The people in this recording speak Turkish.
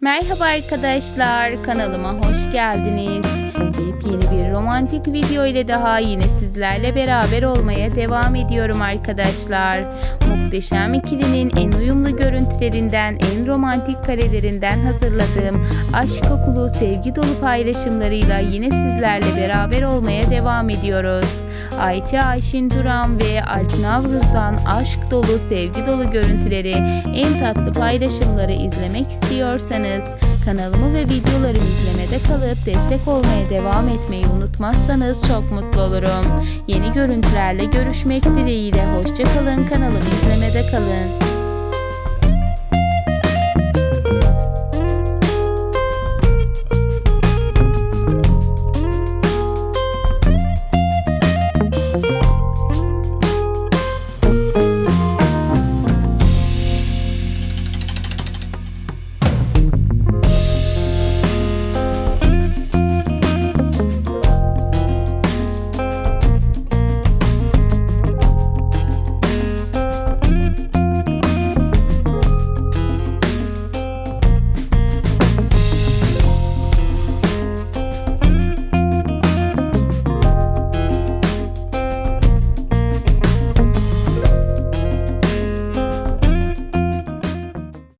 Merhaba arkadaşlar, kanalıma hoş geldiniz. Yepyeni bir romantik video ile daha yine sizlerle beraber olmaya devam ediyorum arkadaşlar. Muhteşem ikilinin en uyumlu görüntülerinden, en romantik karelerinden hazırladığım aşk kokulu, sevgi dolu paylaşımlarıyla yine sizlerle beraber olmaya devam ediyoruz. Ayça Ayşin Duran ve Alp Navruz'dan aşk dolu, sevgi dolu görüntüleri, en tatlı paylaşımları izlemek istiyorsanız kanalımı ve videolarımı izlemede kalıp destek olmaya devam etmeyi unutmazsanız çok mutlu olurum. Yeni görüntülerle görüşmek dileğiyle hoşçakalın kanalımı izlemede kalın.